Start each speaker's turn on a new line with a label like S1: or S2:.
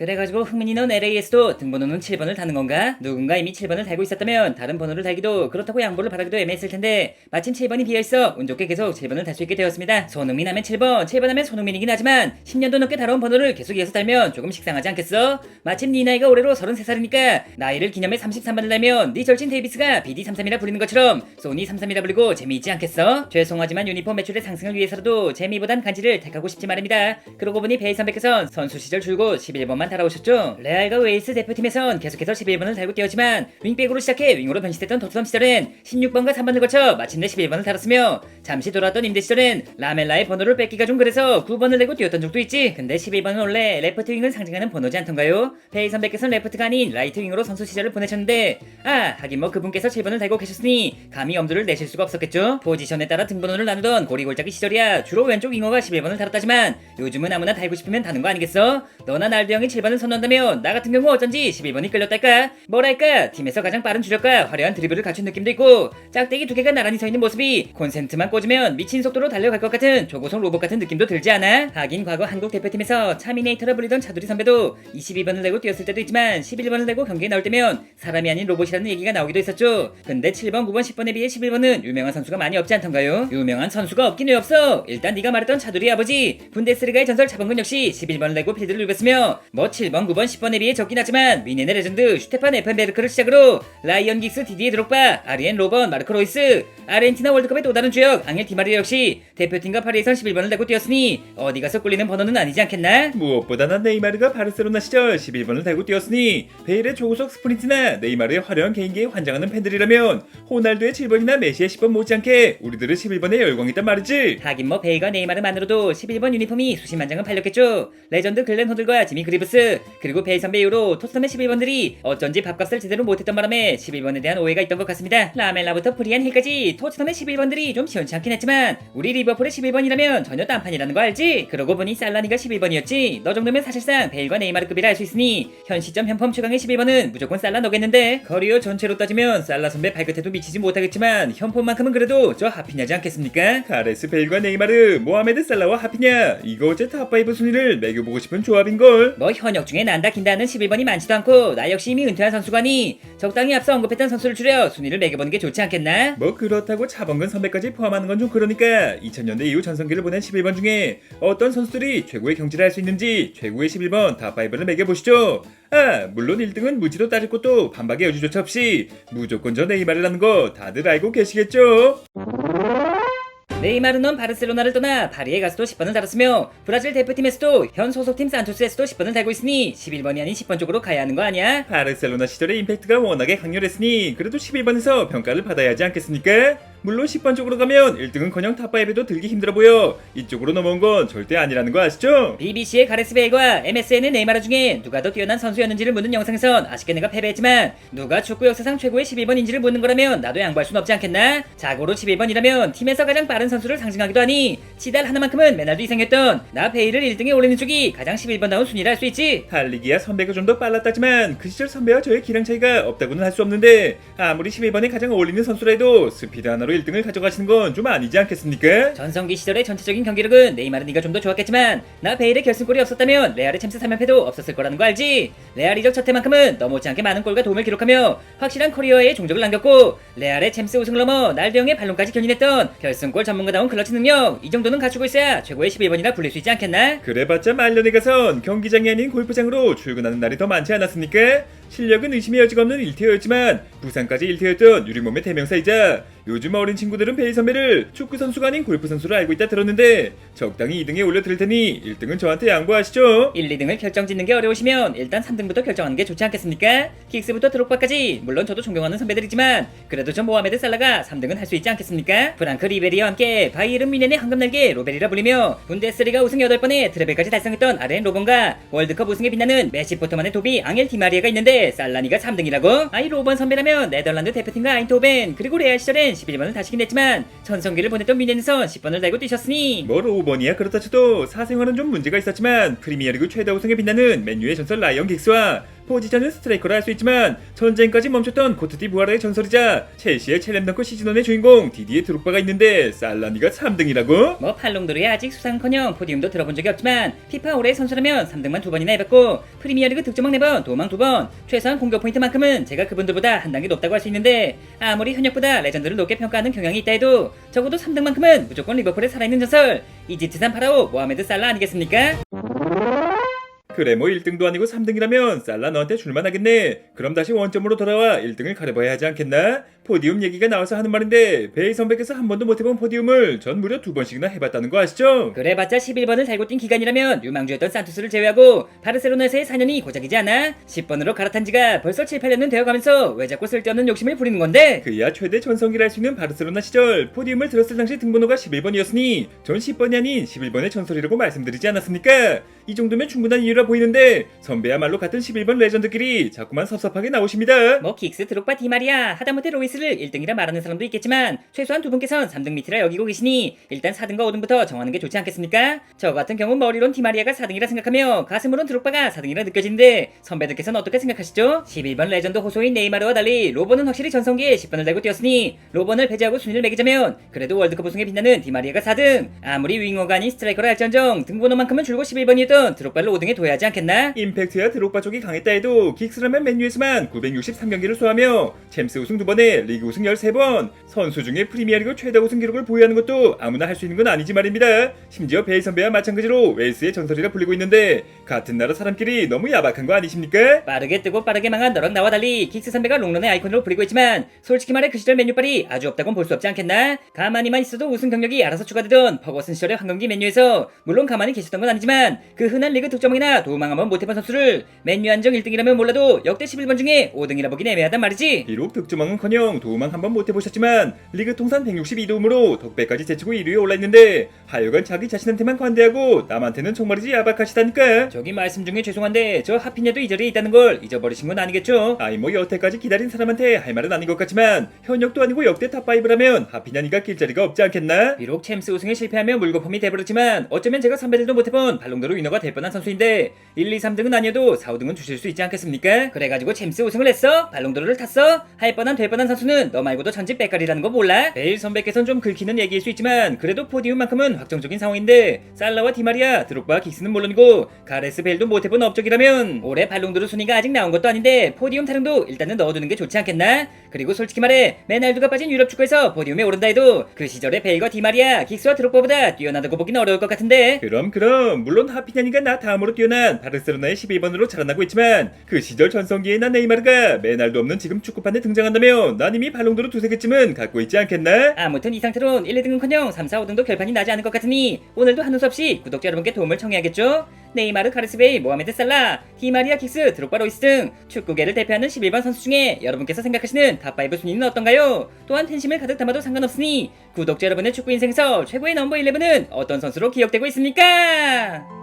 S1: 그래가지고 흥민이 넌 LA에서도 등번호는 7번을 다는 건가? 누군가 이미 7번을 달고 있었다면 다른 번호를 달기도 그렇다고 양보를 바라기도 애매했을 텐데 마침 7번이 비어있어 운 좋게 계속 7번을 달 수 있게 되었습니다. 손흥민 하면 7번, 7번 하면 손흥민이긴 하지만 10년도 넘게 달아온 번호를 계속 이어서 달면 조금 식상하지 않겠어? 마침 네 나이가 올해로 33살이니까 나이를 기념해 33번을 달면 네 절친 데이비스가 BD33이라 부르는 것처럼 소니 33이라 불리고 재미있지 않겠어? 죄송하지만 유니폼 매출의 상승을 위해서라도 재미보단 간지를 택하고 싶지 말입니다. 그러고 보니 베이 선배께선 선수 시절 줄곧 11번만 달아오셨죠. 레알과 웨일스 대표팀에선 계속해서 11번을 달고 뛰었지만 윙백으로 시작해 윙으로 변신했던 토트넘 시절엔 16번과 3번을 거쳐 마침내 11번을 달았으며 잠시 돌아왔던 임대 시절엔 라멜라의 번호를 뺏기가 좀 그래서 9번을 내고 뛰었던 적도 있지. 근데 11번은 원래 레프트 윙을 상징하는 번호지 않던가요? 베이 선배께서는 레프트가 아닌 라이트 윙으로 선수 시절을 보내셨는데 아 하긴 뭐 그분께서 7번을 달고 계셨으니 감히 엄두를 내실 수가 없었겠죠. 포지션에 따라 등번호를 나누던 고리골짜기 시절이야 주로 왼쪽 윙어가 11번을 달았다지만 요즘은 아무나 달고 싶으면 다는 거 아니겠어? 너나 날도 형이 7 번을 선호한다면 나 같은 경우 어쩐지 11번이 끌렸달까? 뭐랄까 팀에서 가장 빠른 주력과 화려한 드리블을 갖춘 느낌도 있고 짝대기 두 개가 나란히 서 있는 모습이 콘센트만 꽂으면 미친 속도로 달려갈 것 같은 조고속 로봇 같은 느낌도 들지 않아? 하긴 과거 한국 대표팀에서 차미네이터라 불리던 차두리 선배도 22번을 내고 뛰었을 때도 있지만 11번을 내고 경기에 나올 때면 사람이 아닌 로봇이라는 얘기가 나오기도 했었죠. 근데 7번, 9번, 10번에 비해 11번은 유명한 선수가 많이 없지 않던가요? 유명한 선수가 없긴 왜 없어? 일단 네가 말했던 차두리 아버지 분데스리가의 전설 차범근 역시 11번을 내고 필드를 누볐으며 뭐 7번, 9번, 10번에 비해 적긴 하지만 미네네 레전드 슈테판 에펜베르크를 시작으로 라이언 긱스, 디디에 드록바, 아리엔 로번, 마르코 로이스 아르헨티나 월드컵의 또 다른 주역 앙헬 디마리 역시 대표팀과 파리에선 11번을 내고 뛰었으니 어디 가서 꿀리는 번호는 아니지 않겠나?
S2: 무엇보다 난 네이마르가 바르셀로나 시절 11번을 달고 뛰었으니 베일의 조구석 스프린트나 네이마르의 화려한 개인기에 환장하는 팬들이라면 호날두의 7번이나 메시의 10번 못지않게 우리들은 11번에 열광이 있단 말이지
S1: 하긴 뭐 베이가 네이마르만으로도 11번 유니폼이 수십만 장은 팔렸겠죠. 레전드 글렌 호들과 지미 그리브스 그리고 베이 선배 이후로 토트넘의 11번들이 어쩐지 밥값을 제대로 못했던 바람에 11번에 대한 오해가 있던 것 같습니다. 라멜라부터 프리안 힐까지 토트넘의 11번들이 좀 시원치 않긴 했지만 우리 리버풀의 11번이라면 전혀 딴판이라는 거 알지? 그러고 보니 살라니가 11번이었지. 너 정도면 사실상 베일과 네이마르급이라 할 수 있으니 현 시점 현폼 최강의 11번은 무조건 살라 너겠는데 커리어 전체로 따지면 살라 선배 발끝에도 미치지 못하겠지만 현폼만큼은 그래도 저 하피냐지 않겠습니까?
S2: 가레스 베일과 네이마르 모하메드 살라와 하피냐 이거 어째 탑5 순위를 매겨보고 싶은 조합인걸
S1: 뭐 현역 중에 난다 긴다 하는 11번이 많지도 않고 나 역시 이미 은퇴한 선수관이 적당히 앞서 언급했던 선수를 줄여 순위를 매겨보는 게 좋지 않겠나?
S2: 뭐 그렇다고 차범근 선배까지 포함하는 건 좀 그러니까 2000년대 이후 전성기를 보낸 11번 중에 어떤 선수들이 최고의 경지를 할 수 있는지 최고의 11번 탑5를 매겨보시죠 아 물론 1등은 무지로 따질 것도 반박의 여지조차 없이 무조건 저 네이마르라는 거 다들 알고 계시겠죠?
S1: 네이마르는 바르셀로나를 떠나 파리에 가서도 10번을 달았으며 브라질 대표팀에서도 현 소속팀 산토스에서도 10번을 달고 있으니 11번이 아닌 10번 쪽으로 가야 하는 거 아니야?
S2: 바르셀로나 시절의 임팩트가 워낙에 강렬했으니 그래도 11번에서 평가를 받아야 하지 않겠습니까? 물론 10번 쪽으로 가면 1등은커녕 탑5에도 들기 힘들어 보여 이쪽으로 넘어온 건 절대 아니라는 거 아시죠?
S1: BBC의 가레스 베일과 MSN의 네이마르 중에 누가 더 뛰어난 선수였는지를 묻는 영상에선 아쉽게 내가 패배했지만 누가 축구 역사상 최고의 11번인지를 묻는 거라면 나도 양보할 순 없지 않겠나? 자고로 11번이라면 팀에서 가장 빠른 선수를 상징하기도 하니 치달 하나만큼은 메날도 이상했던 나 베일을 1등에 올리는 쪽이 가장 11번다운 순위라 할 수 있지
S2: 달리기야 선배가 좀 더 빨랐다지만 그 시절 선배와 저의 기량 차이가 없다고는 할 수 없는데 아무리 11번에 가장 어울리는 선수라도 스피드 하나로 1등을 가져가시는 건 좀 아니지 않겠습니까?
S1: 전성기 시절의 전체적인 경기력은 네이마르 니가 좀 더 좋았겠지만 나 베일의 결승골이 없었다면 레알의 챔스 3연패도 없었을 거라는 거 알지? 레알 이적 첫 해만큼은 너 못지않게 많은 골과 도움을 기록하며 확실한 커리어에 종적을 남겼고 레알의 챔스 우승을 넘어 날대형의 발론까지 견인했던 결승골 전문가다운 클러치 능력 이 정도는 갖추고 있어야 최고의 11번이라 불릴 수 있지 않겠나?
S2: 그래봤자 말년에 가선 경기장이 아닌 골프장으로 출근하는 날이 더 많지 않았습니까? 실력은 의심의 여지가 없는 일태였지만 부상까지 일태였던 유리몸의 대명사이자 요즘 어린 친구들은 베이 선배를 축구 선수가 아닌 골프 선수로 알고 있다 들었는데 적당히 2등에 올려드릴 테니 1등은 저한테 양보하시죠.
S1: 1, 2등을 결정 짓는 게 어려우시면 일단 3등부터 결정하는 게 좋지 않겠습니까? 킥스부터 드록바까지 물론 저도 존경하는 선배들이지만 그래도 저 모하메드 살라가 3등은 할 수 있지 않겠습니까? 프랑크 리베리와 함께 바이에른 뮌헨의 황금날개 로베리라 불리며 분데스리가 우승 8번에 트레벨까지 달성했던 아렌 로본과 월드컵 우승에 빛나는 메시 포터만의 도비 앙헬 디마리에가 있는데 살라니가 3등이라고? 아이 로번 선배라면 네덜란드 대표팀과 아인토벤 그리고 레알 시절엔 11번을 다시긴 했지만 전성기를 보냈던 뮌헨에선 10번을 달고 뛰셨으니
S2: 뭘 5번이야? 그렇다 쳐도 사생활은 좀 문제가 있었지만 프리미어리그 최다 우승에 빛나는 맨유의 전설 라이언 긱스와 포지션은 스트라이커라 할수 있지만 전쟁까지 멈췄던 코트디 부아라의 전설이자 첼시의 첼렘덩크 시즌1의 주인공 디디에 드록바가 있는데 살라니가 3등이라고?
S1: 뭐 팔롱도르에 아직 수상커녕 포디움도 들어본 적이 없지만 피파 올해 선수라면 3등만 두 번이나 해봤고 프리미어리그 득점왕 4번, 도망 2번, 최소한 공격 포인트만큼은 제가 그분들보다 한 단계 높다고 할 수 있는데 아무리 현역보다 레전드를 높게 평가하는 경향이 있다 해도 적어도 3등만큼은 무조건 리버풀의 살아있는 전설 이집트산 파라오 모하메드 살라 아니겠습니까?
S2: 그래 뭐 1등도 아니고 3등이라면 살라 너한테 줄만하겠네 그럼 다시 원점으로 돌아와 1등을 가려봐야 하지 않겠나? 포디움 얘기가 나와서 하는 말인데 베이 선배께서 한 번도 못 해본 포디움을 전 무려 두 번씩이나 해봤다는 거 아시죠?
S1: 그래봤자 11번을 달고 뛴 기간이라면 유망주였던 산투스를 제외하고 바르셀로나에서의 4년이 고작이지 않아? 10번으로 갈아탄 지가 벌써 7, 8년은 되어가면서 왜 자꾸 쓸데없는 욕심을 부리는 건데?
S2: 그야 최대 전성기를 할 수 있는 바르셀로나 시절 포디움을 들었을 당시 등번호가 11번이었으니 전 10번이 아닌 11번의 전설이라고 말씀드리지 않았습니까? 이 정도면 충분한 이유라 보이는데 선배야말로 같은 11번 레전드끼리 자꾸만 섭섭하게 나오십니다.
S1: 뭐 긱스, 드록바, 디마리아, 하다못해 로이스 를 1등이라 말하는 사람도 있겠지만 최소한 두 분께선 3등 밑이라 여기고 계시니 일단 4등과 5등부터 정하는 게 좋지 않겠습니까? 저 같은 경우 머리론 디마리아가 4등이라 생각하며 가슴으론 드록바가 4등이라 느껴지는데 선배들께서는 어떻게 생각하시죠? 11번 레전드 호소인 네이마르와 달리 로버는 확실히 전성기에 10번을 달고 뛰었으니 로번을 배제하고 순위를 매기자면 그래도 월드컵 우승에 빛나는 디마리아가 4등 아무리 윙어가 아닌 스트라이커라 할지언정 등번호만큼은 줄고 11번이었던 드록바를 5등에 둬야 하지 않겠나?
S2: 임팩트야 드록바 쪽이 강했다 해도 긱스라면 맨유에서만 963경기를 소화하며 챔스 우승 2번에 리그 우승 13번 선수 중에 프리미어리그 최다 우승 기록을 보유하는 것도 아무나 할 수 있는 건 아니지 말입니다. 심지어 베이 선배와 마찬가지로 웨일스의 전설이라 불리고 있는데 같은 나라 사람끼리 너무 야박한 거 아니십니까?
S1: 빠르게 뜨고 빠르게 망한 너랑 나와 달리 긱스 선배가 롱런의 아이콘으로 불리고 있지만 솔직히 말해 그 시절 맨유빨이 아주 없다곤 볼 수 없지 않겠나? 가만히만 있어도 우승 경력이 알아서 추가되던 퍼거슨 시절의 황금기 맨유에서 물론 가만히 계셨던 건 아니지만 그 흔한 리그 득점왕이나 도망 한번 못해본 선수를 맨유 안정 1등이라면 몰라도 역대 11번 중에 5등이라 보긴 애매하단 말이지
S2: 비록 득점왕은커녕 도움왕 한번 못 해보셨지만 리그 통산 162도움으로 덕배까지 제치고 1위에 올라있는데 하여간 자기 자신한테만 관대하고 남한테는 정말이지 야박하시다니까
S1: 저기 말씀 중에 죄송한데 저 하피냐도 이 자리에 있다는 걸 잊어버리신 건 아니겠죠?
S2: 아이 뭐 여태까지 기다린 사람한테 할 말은 아닌 것 같지만 현역도 아니고 역대 탑5라면 하피냐니가 낄자리가 없지 않겠나?
S1: 비록 챔스 우승에 실패하며 물거품이 돼버렸지만 어쩌면 제가 선배들도 못해본 발롱도르 위너가 될 뻔한 선수인데 1, 2, 3등은 아니어도 4, 5등은 주실 수 있지 않겠습니까? 그래가지고 챔스 우승을 했어? 발롱도르를 탔어? 할 뻔한 될 뻔한 선수 는 너 말고도 전집 빽깔이라는 거 몰라? 베일 선배께선 좀 긁히는 얘기일 수 있지만 그래도 포디움만큼은 확정적인 상황인데 살라와 디마리아, 드록바, 긱스는 물론이고 가레스 베일도 못해본 업적이라면 올해 발롱도르 순위가 아직 나온 것도 아닌데 포디움 타령도 일단은 넣어두는 게 좋지 않겠나? 그리고 솔직히 말해 메날두가 빠진 유럽 축구에서 포디움에 오른다 해도 그 시절에 베일과 디마리아, 긱스와 드록바보다 뛰어나다고 보긴 어려울 것 같은데
S2: 그럼 그럼 물론 하피냐니가 나 다음으로 뛰어난 바르셀로나의 12번으로 자라나고 있지만 그 시절 전성기의 난 네이마르가 메날도 없는 지금 축구판에 등장한다면 난 이미 발롱도르 두세 개쯤은 갖고 있지 않겠나?
S1: 아무튼 이 상태론 1, 2등은커녕 3, 4, 5등도 결판이 나지 않을 것 같으니 오늘도 한우 수 없이 구독자 여러분께 도움을 청해야겠죠? 네이마르, 가르스베이, 모하메드 살라, 디마리아 킥스, 드록바 로이스 등 축구계를 대표하는 11번 선수 중에 여러분께서 생각하시는 탑5 순위는 어떤가요? 또한 팬심을 가득 담아도 상관없으니 구독자 여러분의 축구 인생에서 최고의 넘버 11은 어떤 선수로 기억되고 있습니까?